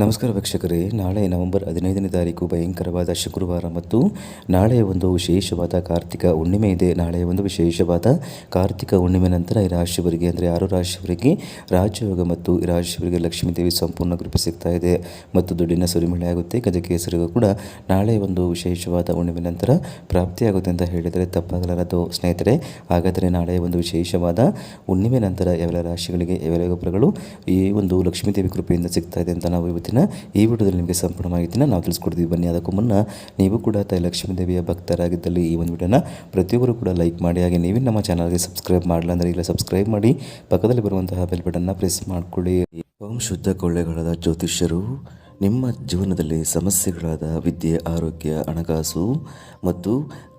ನಮಸ್ಕಾರ ವೀಕ್ಷಕರೇ. ನಾಳೆ ನವೆಂಬರ್ ಹದಿನೈದನೇ ತಾರೀಕು ಭಯಂಕರವಾದ ಶುಕ್ರವಾರ ಮತ್ತು ನಾಳೆ ಒಂದು ವಿಶೇಷವಾದ ಕಾರ್ತಿಕ ಹುಣ್ಣಿಮೆ ಇದೆ. ನಾಳೆ ಒಂದು ವಿಶೇಷವಾದ ಕಾರ್ತಿಕ ಹುಣ್ಣಿಮೆ ನಂತರ ಈ ರಾಶಿಯವರಿಗೆ ಅಂದರೆ ಆರು ರಾಶಿಯವರಿಗೆ ರಾಜಯೋಗ ಮತ್ತು ಈ ರಾಶಿಯವರಿಗೆ ಲಕ್ಷ್ಮೀದೇವಿ ಸಂಪೂರ್ಣ ಕೃಪೆ ಸಿಗ್ತಾ ಇದೆ. ಮತ್ತು ದುಡ್ಡಿನ ಸುರಿಮಳೆ ಆಗುತ್ತೆ. ಗಜಕೇಸರಿಗೂ ಕೂಡ ನಾಳೆ ಒಂದು ವಿಶೇಷವಾದ ಹುಣ್ಣಿಮೆ ನಂತರ ಪ್ರಾಪ್ತಿಯಾಗುತ್ತೆ ಅಂತ ಹೇಳಿದರೆ ತಪ್ಪಾಗಲಾರದು. ಸ್ನೇಹಿತರೆ, ಹಾಗಾದರೆ ನಾಳೆ ಒಂದು ವಿಶೇಷವಾದ ಹುಣ್ಣಿಮೆ ನಂತರ ಎಲ್ಲ ರಾಶಿಗಳಿಗೆ ಯಾವೆಲ್ಲ ಗೊಬ್ಬರಗಳು ಈ ಒಂದು ಲಕ್ಷ್ಮೀದೇವಿ ಕೃಪೆಯಿಂದ ಸಿಗ್ತಾ ಇದೆ ಅಂತ ನಾವು ಇವತ್ತಿನ ಈ ವಿಡಿಯೋದಲ್ಲಿ ನಿಮಗೆ ಸಂಪೂರ್ಣ ಮಾಹಿತಿನ ನಾವು ತಿಳಿಸ್ಕೊಡ್ತೀವಿ. ಬನ್ನಿ, ಅದಕ್ಕೂ ಮುನ್ನ ನೀವು ಕೂಡ ತಾಯಿ ಲಕ್ಷ್ಮೀ ದೇವಿಯ ಭಕ್ತರಾಗಿದ್ದಲ್ಲಿ ಈ ಒಂದು ವಿಡಿಯೋನ ಪ್ರತಿಯೊಬ್ಬರು ಕೂಡ ಲೈಕ್ ಮಾಡಿ, ಹಾಗೆ ನೀವೇ ನಮ್ಮ ಚಾನಲ್ಗೆ ಸಬ್ಸ್ಕ್ರೈಬ್ ಮಾಡಲ್ಲ ಅಂದರೆ ಈಗ ಸಬ್ಸ್ಕ್ರೈಬ್ ಮಾಡಿ, ಪಕ್ಕದಲ್ಲಿ ಬರುವಂತಹ ಬೆಲ್ ಬಟನ್ನ ಪ್ರೆಸ್ ಮಾಡಿಕೊಳ್ಳಿ. ಓಂ ಶುದ್ಧ ಕೊಳ್ಳೆಗಳಾದ ಜ್ಯೋತಿಷ್ಯರು, ನಿಮ್ಮ ಜೀವನದಲ್ಲಿ ಸಮಸ್ಯೆಗಳಾದ ವಿದ್ಯೆ, ಆರೋಗ್ಯ, ಹಣಕಾಸು ಮತ್ತು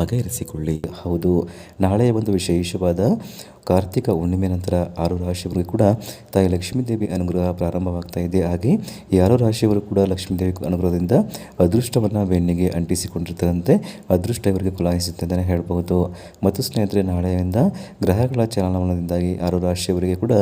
ಬಗೆಹರಿಸಿಕೊಳ್ಳಿ. ಹೌದು ನಾಳೆ ಒಂದು ವಿಶೇಷವಾದ ಕಾರ್ತಿಕ ಹುಣ್ಣಿಮೆ ನಂತರ ಆರು ರಾಶಿಯವರಿಗೆ ಕೂಡ ತಾಯಿ ಲಕ್ಷ್ಮೀದೇವಿ ಅನುಗ್ರಹ ಪ್ರಾರಂಭವಾಗ್ತಾ ಇದೆ. ಹಾಗೆ ಈ ಆರು ರಾಶಿಯವರು ಕೂಡ ಲಕ್ಷ್ಮೀದೇವಿ ಅನುಗ್ರಹದಿಂದ ಅದೃಷ್ಟವನ್ನು ಬೆನ್ನಿಗೆ ಅಂಟಿಸಿಕೊಂಡಿರ್ತದಂತೆ ಅದೃಷ್ಟ ಇವರಿಗೆ ಕುಲಾಯಿಸುತ್ತೆ ಅಂತಲೇ ಹೇಳ್ಬೋದು ಮತ್ತು ಸ್ನೇಹಿತರೆ, ನಾಳೆಯಿಂದ ಗ್ರಹಗಳ ಚಲನವಲನದಿಂದಾಗಿ ಆರು ರಾಶಿಯವರಿಗೆ ಕೂಡ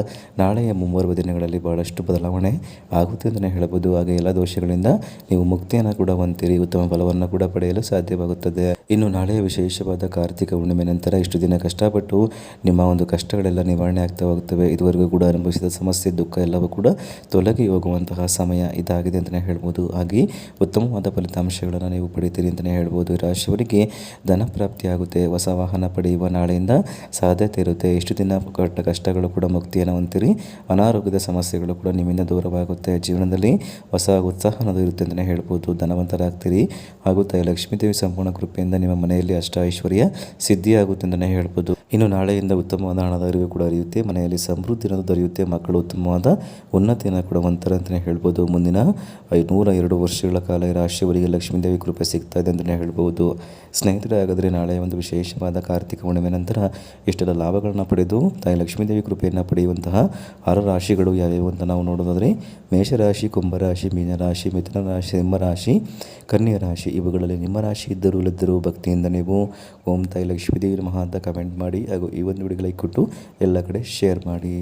ನಾಳೆಯ ಮುಂಬರುವ ದಿನಗಳಲ್ಲಿ ಬಹಳಷ್ಟು ಬದಲಾವಣೆ ಆಗುತ್ತೆ ಅಂತಲೇ ಹೇಳ್ಬೋದು ಹಾಗೆ ಎಲ್ಲ ದೋಷಗಳಿಂದ ನೀವು ಮುಕ್ತಿಯನ್ನು ಕೂಡ ಹೊಂದಿರಿ, ಉತ್ತಮ ಫಲವನ್ನು ಕೂಡ ಪಡೆಯಲು ಸಾಧ್ಯವಾಗುತ್ತದೆ. ಇನ್ನು ನಾಳೆಯ ವಿಶೇಷವಾದ ಕಾರ್ತಿಕ ಹುಣ್ಣಿಮೆ ನಂತರ ಇಷ್ಟು ದಿನ ಕಷ್ಟಪಟ್ಟು ನಿಮ್ಮ ಒಂದು ಕಷ್ಟಗಳೆಲ್ಲ ನಿವಾರಣೆ ಆಗ್ತಾ ಹೋಗ್ತವೆ. ಇದುವರೆಗೂ ಕೂಡ ಅನುಭವಿಸಿದ ಸಮಸ್ಯೆ, ದುಃಖ ಎಲ್ಲವೂ ಕೂಡ ತೊಲಗಿ ಹೋಗುವಂತಹ ಸಮಯ ಇದಾಗಿದೆ ಅಂತಲೇ ಹೇಳ್ಬೋದು. ಹಾಗೆ ಉತ್ತಮವಾದ ಫಲಿತಾಂಶಗಳನ್ನು ನೀವು ಪಡಿತೀರಿ ಅಂತಲೇ ಹೇಳ್ಬೋದು. ರಾಶಿಯವರಿಗೆ ಧನ ಪ್ರಾಪ್ತಿಯಾಗುತ್ತೆ ಹೊಸ ವಾಹನ ಪಡೆಯುವ ನಾಳೆಯಿಂದ ಸಾಧ್ಯತೆ ಇರುತ್ತೆ. ಇಷ್ಟು ದಿನ ಕಟ್ಟ ಕಷ್ಟಗಳು ಕೂಡ ಮುಕ್ತಿಯನ್ನು ಹೊಂದಿರಿ ಅನಾರೋಗ್ಯದ ಸಮಸ್ಯೆಗಳು ಕೂಡ ನಿಮ್ಮಿಂದ ದೂರವಾಗುತ್ತೆ. ಜೀವನದಲ್ಲಿ ಹೊಸ ಉತ್ಸಾಹ ಅನ್ನೋದು ಇರುತ್ತೆ ಅಂತಲೇ ಹೇಳ್ಬೋದು. ಧನವಂತರಾಗ್ತೀರಿ. ಹಾಗೂ ತಾಯಿ ಲಕ್ಷ್ಮೀದೇವಿ ಸಂಪೂರ್ಣ ಕೃಪೆಯಿಂದ ನಿಮ್ಮ ಮನೆಯಲ್ಲಿ ಅಷ್ಟ ಐಶ್ವರ್ಯ ಸಿದ್ಧಿಯಾಗುತ್ತೆ ಅಂತಲೇ ಹೇಳ್ಬೋದು. ಇನ್ನು ನಾಳೆಯಿಂದ ಉತ್ತಮವಾದ ಹಣದ ಅರಿವು ಕೂಡ ಅರಿಯುತ್ತೆ ಮನೆಯಲ್ಲಿ ಸಮೃದ್ಧಿ ಅನ್ನೋದು ದೊರೆಯುತ್ತೆ. ಮಕ್ಕಳು ಉತ್ತಮವಾದ ಉನ್ನತಿಯನ್ನು ಕೂಡ ಹೊಂತಾರೆ ಅಂತಲೇ ಹೇಳ್ಬೋದು. ಮುಂದಿನ ನೂರ ಎರಡು ವರ್ಷಗಳ ಕಾಲ ಈ ರಾಶಿಯವರಿಗೆ ಲಕ್ಷ್ಮೀದೇವಿ ಕೃಪೆ ಸಿಗ್ತಾ ಇದೆ ಅಂತಲೇ ಹೇಳ್ಬೋದು. ಸ್ನೇಹಿತರೆ, ಹಾಗಾದರೆ ನಾಳೆ ಒಂದು ವಿಶೇಷವಾದ ಕಾರ್ತಿಕ ಹುಣ್ಣಿಮೆ ನಂತರ ಇಷ್ಟೆಲ್ಲ ಲಾಭಗಳನ್ನು ಪಡೆದು ತಾಯಿ ಲಕ್ಷ್ಮೀದೇವಿ ಕೃಪೆಯನ್ನು ಪಡೆಯುವಂತಹ ಆರು ರಾಶಿಗಳು ಯಾವ್ಯಾವು ಅಂತ ನಾವು ನೋಡೋದಾದರೆ, ಮೇಷರಾಶಿ ಕುಂಭರಾಶಿ ಮೀನರಾಶಿ ಮಿಥುನ ರಾಶಿ ಸಿಂಹರಾಶಿ ಕನ್ಯಾ ರಾಶಿ, ಇವುಗಳಲ್ಲಿ ನಿಮ್ಮ ರಾಶಿ ಇದ್ದರೂ ಇಲ್ಲದ್ದರೂ ಭಕ್ತಿಯಿಂದ ನೀವು ಓಂ ತಾಯಿ ಲಕ್ಷ್ಮೀದೇವಿ ಮಹಾ ಅಂತ ಕಮೆಂಟ್ ಮಾಡಿ. ಹಾಗೂ ಈ ಒಂದು ವಿಡಿಯೋಗೆ ಲೈಕ್ ಕೊಟ್ಟು ಎಲ್ಲ ಕಡೆ ಶೇರ್ ಮಾಡಿ.